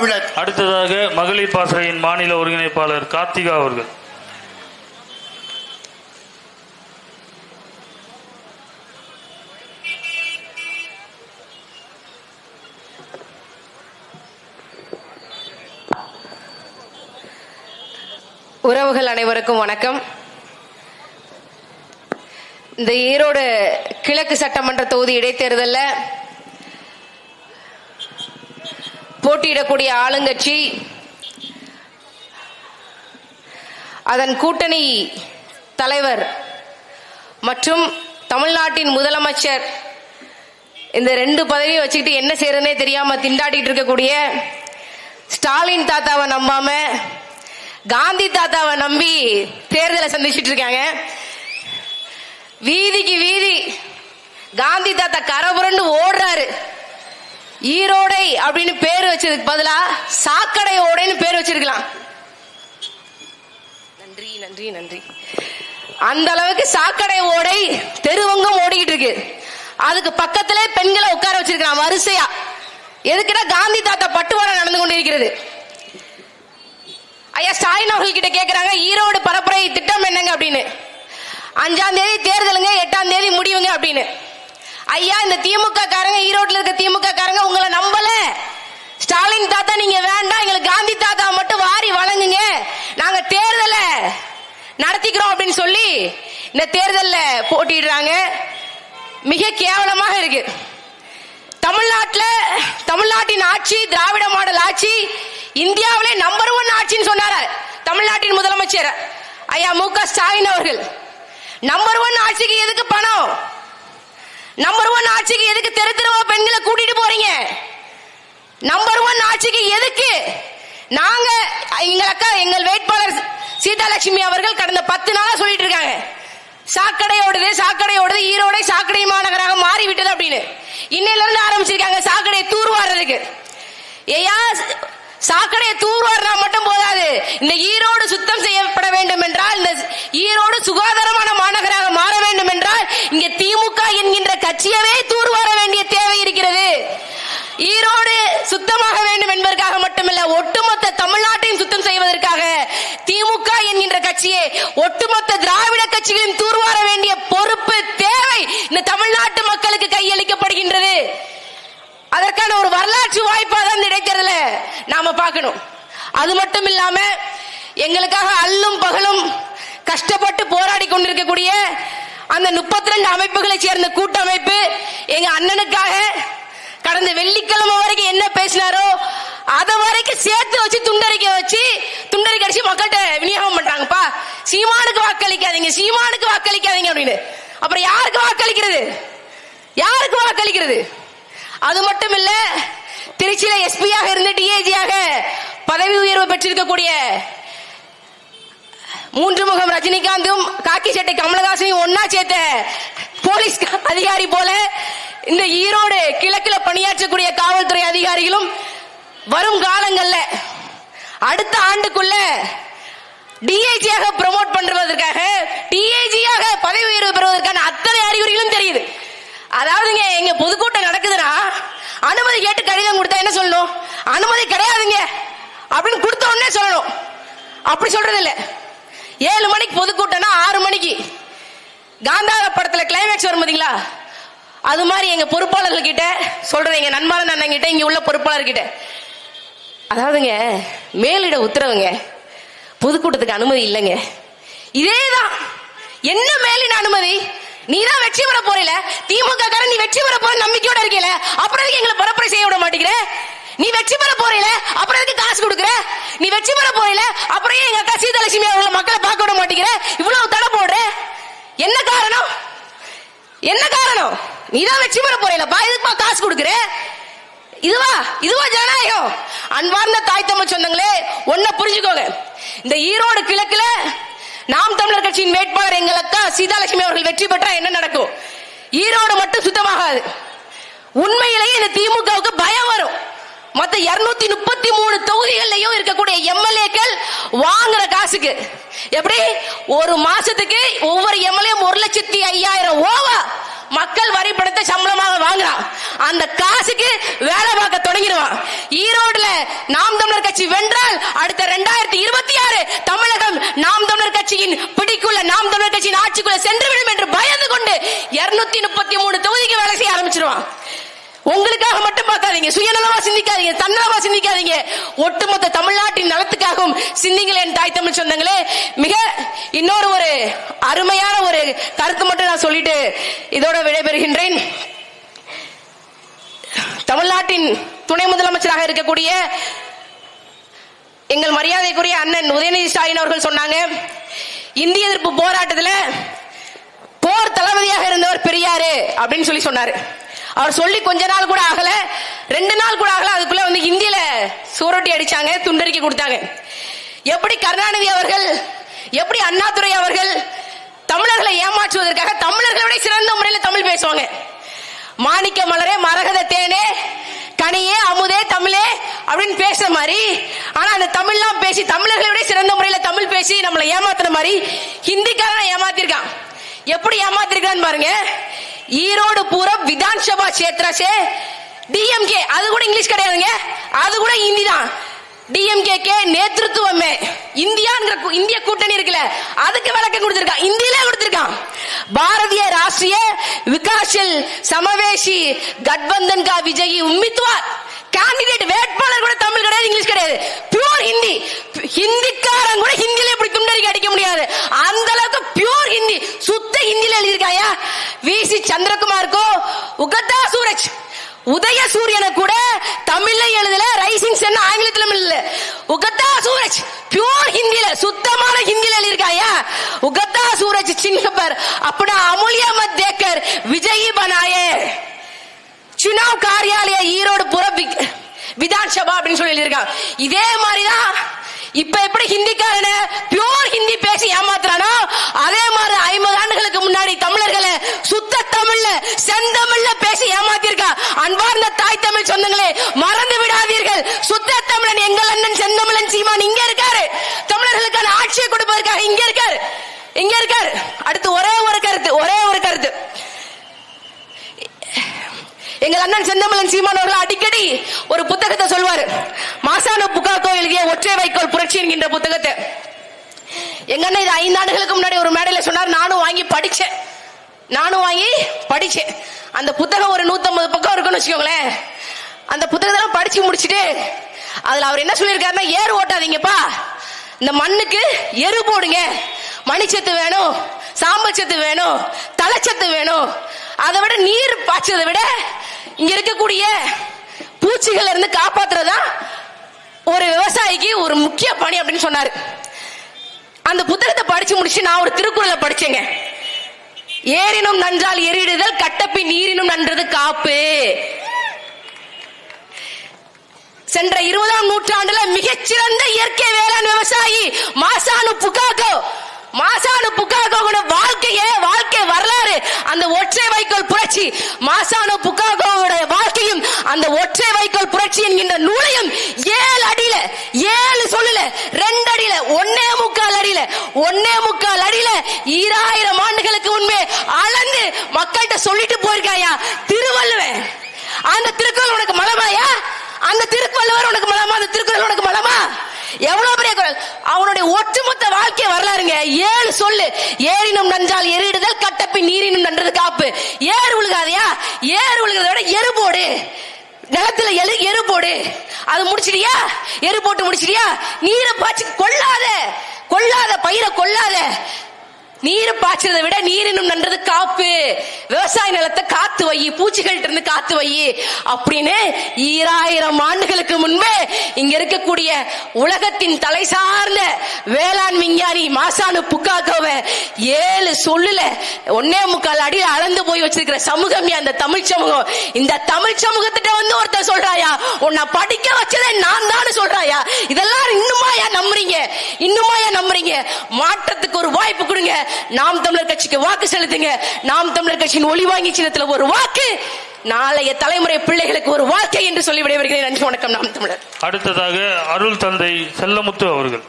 தமிழர் அடுத்ததாக மகளிர் பாசறையின் மாநில ஒருங்கிணைப்பாளர் கார்த்திகா அவர்கள். உறவுகள் அனைவருக்கும் வணக்கம். இந்த ஈரோடு கிழக்கு சட்டமன்ற தொகுதி இடைத்தேர்தலில் போட்டியிடக்கூடிய ஆளுங்கட்சி அதன் கூட்டணி தலைவர் மற்றும் தமிழ்நாட்டின் முதலமைச்சர் இந்த ரெண்டு பதவியும் வச்சுக்கிட்டு என்ன செய்யறதுனே தெரியாம திண்டாடிட்டு இருக்கக்கூடிய ஸ்டாலின் தாத்தாவை நம்பாம காந்தி தாத்தாவை நம்பி தேர்தலை சந்திச்சுட்டு இருக்காங்க. வீதிக்கு வீதி காந்தி தாத்தா கரபுரண்டு ஈரோடை அப்படின்னு பேர் வச்சதுக்கு பதிலா சாக்கடை ஓடைன்னு பேர் வச்சிருக்கலாம். நன்றி நன்றி நன்றி. அந்த அளவுக்கு சாக்கடை ஓடை தெருவங்கம் ஓடிக்கிட்டு இருக்கு. அதுக்கு பக்கத்திலே பெண்களை உட்கார வச்சிருக்கலாம். வரிசையா. எதுக்குன்னா காந்தி தாத்தா பட்டுவாடை நடந்து கொண்டிருக்கிறது. ஐயா ஸ்டாலின் அவர்கள் கிட்ட கேக்குறாங்க ஈரோடு பரப்புரை திட்டம் என்னங்க அப்படின்னு. அஞ்சாம் தேதி தேர்தலுங்க எட்டாம் தேதி முடிவுங்க அப்படின்னு. ஐயா இந்த திமுக காரங்க ஈரோட்ல இருக்க திமுக காரங்க உங்களை நம்பல. ஸ்டாலின் தாத்தா நீங்க வேண்டாம். எங்களுக்கு காந்தி தாத்தா மட்டும் வாரி வழங்குங்க. நாங்க தேர்தலை நடத்திக்கிறோம் அப்படின்னு சொல்லி இந்த தேர்தல்ல போட்டிடுறாங்க மிக கேவலமாக இருக்கு. தமிழ்நாட்டில் தமிழ்நாட்டின் ஆட்சி திராவிட மாடல் ஆட்சி இந்தியாவிலே நம்பர் ஒன் ஆட்சின்னு சொன்னார தமிழ்நாட்டின் முதலமைச்சர் ஐயா மு க ஸ்டாலின் அவர்கள். நம்பர் ஒன் ஆட்சிக்கு எதுக்கு பணம்? நம்பர் ஒன் ஆட்சிக்கு எதுக்கு தெரு தெருவா பெண்களை கூட்டிட்டு போறீங்க? நம்பர் ஒன் ஆட்சிக்கு எதுக்கு? நாங்க எங்கள் அக்கா எங்கள் வேட்பாளர் சீதாலட்சுமி அவர்கள் கடந்த பத்து நாளா சொல்லிட்டு இருக்காங்க. சாக்கடையோடது சாக்கடையோடது ஈரோடை சாக்கடை மாநகராக மாறிவிட்டது அப்படின்னு. இன்னையில இருந்து ஆரம்பிச்சிருக்காங்க சாக்கடையை தூர்வாடுறதுக்கு ஐயா சாக்கடையை தூர்வாரினா மட்டும் போதாது. இந்த ஈரோடு சுத்தம் செய்யப்பட வேண்டும் என்றால் இந்த ஈரோடு சுகாதாரமான மாநகராக மாற வேண்டும் என்றால் இங்க திமுக என்கின்ற கட்சியவே தூர்வார வேண்டிய தேவை இருக்கிறது. ஈரோடு சுத்தமாக வேண்டும் என்பதற்காக மட்டுமல்ல ஒட்டுமொத்த தமிழ்நாட்டையும் சுத்தம் செய்வதற்காக திமுக என்கின்ற கட்சியை ஒட்டுமொத்த திராவிட கட்சிகளையும் தூர்வார வேண்டிய பொறுப்பு தேவை இந்த தமிழ்நாட்டு மக்களுக்கு கையளிக்கப்படுகின்றது. அதற்கான ஒரு வரலாற்று வாய்ப்பா தான் கிடைக்கிறதுல நாம பார்க்கணும். அது மட்டும் இல்லாம எங்களுக்காக அல்லும் பகலும் கஷ்டப்பட்டு போராடி கொண்டிருக்கக்கூடிய அந்த முப்பத்தி ரெண்டு அமைப்புகளை சேர்ந்த கூட்டமைப்பு எங்க அண்ணனுக்காக கடந்த வெள்ளிக்கிழமை வரைக்கும் என்ன பேசினாரோ அதை வரைக்கும் சேர்த்து வச்சு துண்டறிக்க வச்சு துண்டறிக்க அடிச்சு மக்கள்கிட்ட விநியோகம் பண்றாங்கப்பா. சீமானுக்கு வாக்களிக்காதீங்க சீமானுக்கு வாக்களிக்காதீங்க அப்படின்னு. அப்புறம் யாருக்கு வாக்களிக்கிறது? யாருக்கு வாக்களிக்கிறது? அது மட்டும் இல்ல திருச்சியில எஸ்பியாக இருந்து டிஏஜியாக பதவி உயர்வு பெற்றிருக்கக்கூடிய மூன்று முகம் ரஜினிகாந்தும் காக்கி சட்டை கமலஹாசனையும் ஒன்னா சேர்த்த போலீஸ் அதிகாரி போல இந்த ஈரோடு கிழக்குல பணியாற்றக்கூடிய காவல்துறை அதிகாரிகளும் வரும் காலங்கள்ல அடுத்த ஆண்டுக்குள்ள டிஐஜியாக ப்ரமோட் பண்றதற்காக டிஐஜியாக பதவி உயர்வு பெறுவதற்கான அத்தனை அறிகுறிகளும் தெரியுது. அதாவதுங்க எங்க பொதுக்கூட்டம் நடக்குதுன்னா அனுமதி கேட்டு கடிதம் கொடுத்தா என்ன சொல்லணும்? அனுமதி கிடையாதுங்க. அப்படின்னு கொடுத்த உடனே சொல்லணும். அப்படி சொல்றது இல்ல ஏழு மணிக்கு பொதுக்கூட்டம்னா ஆறு மணிக்கு. காந்தார படத்துல கிளைமேக்ஸ் வரும் பாத்தீங்களா? அது மாதிரி எங்க பொறுப்பாளர்கள் கிட்ட சொல்றது எங்க நண்பன் அண்ணன் கிட்ட இங்க உள்ள பொறுப்பாளர் கிட்ட அதாவதுங்க மேலிட உத்தரவுங்க. பொதுக்கூட்டத்துக்கு அனுமதி இல்லைங்க. இதேதான். என்ன மேலின அனுமதி? நீ தான் வெற்றி பெற போறீல? திமுக காரன் நீ வெற்றி பெற போற நம்பிக்கையோட இருக்கல? அப்புறம் எதுக்கு எங்களை பரப்புரை செய்ய விட மாட்டேங்கிற? நீ வெற்றி பெற போறீல? அப்புறம் எதுக்கு காசு கொடுக்குற? நீ வெற்றி பெற போறீல? அப்புறம் ஏன் எங்க அக்கா சீதலட்சுமி அவங்கள மக்களை பார்க்க விட மாட்டேங்கிற? இவ்வளவு தடை போடுற? என்ன காரணம்? என்ன காரணம்? நீ தான் வெற்றி பெற போறீலப்பா எதுக்குப்பா காசு கொடுக்குற? இதுவா? இதுவா ஜனநாயகம்? அன்பார்ந்த தாய் தமிழ் சொந்தங்களே ஒன்ன புரிஞ்சுக்கோங்க. இந்த ஈரோடு கிழக்குல நாம் தமிழர் கட்சியின் வேட்பாளர் எங்களுக்கா சீதாலட்சுமி அவர்கள் வெற்றி பெற்றா என்ன நடக்கும்? ஈரோடு மட்டும் சுத்தமாகாது. உண்மையிலேயே இந்த திமுகவுக்கு பயம் வரும். மத்த இருநூத்தி முப்பத்தி மூணு தொகுதிகள்லயும் இருக்கக்கூடிய எம்எல்ஏக்கள் வாங்குற காசுக்கு. எப்படி? ஒரு மாசத்துக்கு ஒவ்வொரு எம்எல்ஏ ஒரு லட்சத்தி ஐயாயிரம் ஓவா மக்கள் வரி பணத்தை சம்பளமாக வாங்குறான். அந்த காசுக்கு வேலை பார்க்க தொடங்கிடுவான். ஈரோடுல நாம் தமிழர் கட்சி வென்றால் அடுத்த ரெண்டாயிரத்தி இருபத்தி ஆறு தமிழகம் நாம் தமிழர் கட்சியின் பிடிக்குள்ள நாம் தமிழர் கட்சியின் ஆட்சிக்குள்ள சென்றுவிடும் என்று பயந்து கொண்டு இருநூத்தி முப்பத்தி மூணு தொகுதிக்கு வேலை செய்ய ஆரம்பிச்சிருவான். உங்களுக்காக மட்டும் பார்க்காதீங்க. சுயநலமா சிந்திக்காதீங்க. தன்னலமா சிந்திக்காதீங்க. ஒட்டுமொத்த தமிழ்நாட்டின் நலத்துக்காகவும் சிந்திங்கள் என் தாய் தமிழ் சொந்தங்களே மிக இன்னொரு ஒரு அருமையான ஒரு கருத்து மட்டும் நான் சொல்லிட்டு இதோட விடைபெறுகின்றேன். தமிழ்நாட்டின் துணை முதலமைச்சராக இருக்கக்கூடிய எங்கள் மரியாதைக்குரிய அண்ணன் உதயநிதி ஸ்டாலின் அவர்கள் சொன்னாங்க இந்திய எதிர்ப்பு போராட்டத்தில் போர் தளபதியாக இருந்தவர் பெரியாரு அப்படின்னு சொல்லி சொன்னாரு. அவர் சொல்லி கொஞ்ச நாள் கூட ஆகல ரெண்டு நாள் கூட ஆகல அதுக்குள்ள வந்து இந்தியில சூரொட்டி அடிச்சாங்க துண்டறிக்கை கொடுத்தாங்க. எப்படி கருணாநிதி அவர்கள் எப்படி அண்ணாதுரை அவர்கள் தமிழர்களை ஏமாற்றுவதற்காக தமிழர்களை விட சிறந்த முறையில் தமிழ் பேசுவாங்க. மாணிக்க மலரே மரகத தேனே கனியே அமுதே தமிழே அப்படின்னு பேசுற மாதிரி. ஆனா அந்த தமிழ்லாம் பேசி தமிழர்களை விட சிறந்த முறையில தமிழ் பேசி நம்மளை ஏமாத்துற மாதிரி ஹிந்திக்காரன் ஏமாத்திருக்கான். எப்படி ஏமாத்திருக்கான்னு பாருங்க. ஈரோடு பூரா விதான்சபா கஷேத்ரா சே டிஎம்கே அது கூட இங்கிலீஷ் கிடையாதுங்க. அது கூட ஹிந்தி தான். டிஎம்கே கே நேத்திருத்துவமே. இந்தியாங்கிற கூ- இந்திய கூட்டணி இருக்குல்ல அதுக்கு விளக்கம் கொடுத்திருக்கான் இந்தியில கொடுத்திருக்கான் பாரதிய ராஷ்டிரிய விகாஷில் சமவேஷி கட்பந்தன் கா விஜயி உம்மித்வார். கேண்டிடேட் வேட்பாளர் கூட தமிழ் கிடையாது இங்கிலீஷ் கிடையாது. பியூர் ஹிந்தி ஹிந்திக்காரன் கூட ஹிந்தில இப்படி துண்டறிக்கை அடிக்க முடியாது. அந்த அளவுக்கு பியூர் ஹிந்தி சுத்த ஹிந்தியில எழுதியிருக்காயா? விசி சந்திரகுமாருக்கோ உகதா சூரஜ். உதய சூரியனை கூட தமிழ்ல எழுதல ரைசிங் சன் ஆங்கிலத்துல இல்ல உகத்தா சூரஜ் பியூர் ஹிந்தில சுத்தமான ஹிந்தில எழுதி இருக்காயா உகத்தா சூரஜ் சின்ன பர் அப்படி அமுல்ய மத் தேக்கர் விஜயி பனாயே. சுனாவ் காரியாலய ஈரோடு புற விதான் சபா அப்படின்னு சொல்லி இருக்கான் இதே மாதிரிதான் இப்ப எப்படி ஹிந்திக்காரன பியூர் ஹிந்தி பேசி ஏமாத்துறானோ அதே மாதிரி ஐம்பது ஆண்டுகளுக்கு முன்னாடி தமிழர்களை சுத்த தமிழ்ல செந்தமிழ்ல பேசி ஏமா சொந்தங்களே மறந்து விடாதீர்கள். சுத்த தமிழன் எங்கள் அண்ணன் செந்தமிழன் சீமான் இங்க இருக்காரு. தமிழர்களுக்கான ஆட்சியை கொடுப்பதற்காக இங்க இருக்காரு. இங்க இருக்காரு. அடுத்து ஒரே ஒரு கருத்து ஒரே ஒரு கருத்து. எங்கள் அண்ணன் செந்தமிழன் சீமான் அவர்கள் அடிக்கடி ஒரு புத்தகத்தை சொல்வாரு. மாசான புகாக்கோ எழுதிய ஒற்றை வைக்கோல் புரட்சி என்கின்ற புத்தகத்தை. எங்க அண்ணன் இது ஐந்து ஆண்டுகளுக்கு முன்னாடி ஒரு மேடையில சொன்னார் நானும் வாங்கி படிச்சேன். நானும் வாங்கி படிச்சேன். அந்த புத்தகம் ஒரு நூத்தம்பது பக்கம் இருக்குன்னு வச்சுக்கோங்களேன். அந்த புத்தகத்தெல்லாம் படிச்சு முடிச்சுட்டு அதுல அவர் என்ன சொல்லியிருக்காருன்னா ஏறு ஓட்டாதீங்கப்பா. இந்த மண்ணுக்கு எரு போடுங்க. மணிச்சத்து வேணும் சாம்பல் சத்து வேணும் தலைச்சத்து வேணும். அதை விட நீர் பாய்ச்சதை விட இங்க இருக்கக்கூடிய பூச்சிகள் இருந்து காப்பாத்துறதா ஒரு விவசாயிக்கு ஒரு முக்கிய பணி அப்படின்னு சொன்னாரு. அந்த புத்தகத்தை படிச்சு முடிச்சு நான் ஒரு திருக்குறளை படிச்சேங்க. ஏறினும் நன்றால் எரிடுதல் கட்டப்பின் நீரினும் நன்றது காப்பு. சென்ற இருபதாம் நூற்றாண்டுல மிகச்சிறந்த இயற்கை வேளாண் விவசாயி மாசானு புகாகோ. மாசானு புகாகோட வாழ்க்கையே வாழ்க்கை வரலாறு அந்த ஒற்றை வைக்கோல் புரட்சி. மாசானு புகாகோவோட வாழ்க்கையும் அந்த ஒற்றை வைக்கோல் புரட்சி என்கின்ற நூலையும் ஏழு அடியில ஏழு சொல்லல ரெண்டு அடியில ஒன்னே முக்கால் அடியில ஒன்னே முக்கால் அடியில ஈராயிரம் ஆண்டுகளுக்கு முன்பே அளந்து மக்கள்கிட்ட சொல்லிட்டு போயிருக்காயா திருவள்ளுவன் அந்த திருக்குறள் உனக்கு மலமாயா அந்த திருக்குறள் உனக்கு மலமா? அந்த திருக்குறள் உனக்கு மலமா? எவ்வளவு பெரிய குரல் அவனுடைய ஒட்டுமொத்த வாழ்க்கை வரலாறுங்க. ஏழு சொல்லு. ஏறினும் நன்றால் எரிடுதல் கட்டப்பி நீரினும் நன்றது காப்பு. ஏறு உழுகாதையா? ஏறு உழுகிறத விட எரு போடு. நிலத்துல எரு எரு போடு. அது முடிச்சிட்டியா? எரு போட்டு முடிச்சிட்டியா? நீரை பாய்ச்சி கொள்ளாத. கொள்ளாத பயிரை கொள்ளாத. நீர் பாய்ச்சறதை விட நீரினும் நன்றது காப்பு. விவசாய நிலத்தை காத்து வை பூச்சிகள்ட்ட இருந்து காத்து வை. அப்படின்னு ஈராயிரம் ஆண்டுகளுக்கு முன்பே இங்க இருக்கக்கூடிய உலகத்தின் தலை சார்ந்த வேளாண் விஞ்ஞானி மாசானு புக்காக்கோவ ஏழு சொல்லுல ஒன்னே முக்கால் அடியில் அளந்து போய் வச்சிருக்கிற சமூகமே அந்த தமிழ் சமூகம். இந்த தமிழ் சமூகத்திட்ட வந்து ஒருத்தர் சொல்றாயா உன்னை படிக்க வச்சதே நான் தான் சொல்றாயா? இதெல்லாம் இன்னுமா ஏன் நம்புறீங்க? இன்னுமா ஏன் நம்புறீங்க? மாற்றத்துக்கு ஒரு வாய்ப்பு கொடுங்க. நாம் தமிழர் கட்சிக்கு வாக்கு செலுத்துங்க. நாம் தமிழர் கட்சியின் ஒளி வாங்கி சின்னத்துல ஒரு வாக்கு நாளைய தலைமுறை பிள்ளைகளுக்கு ஒரு வாழ்க்கை என்று சொல்லி விடைபெறுகிறேன். நன்றி வணக்கம். நாம் தமிழர். அடுத்ததாக அருள் தந்தை செல்லமுத்து அவர்கள்.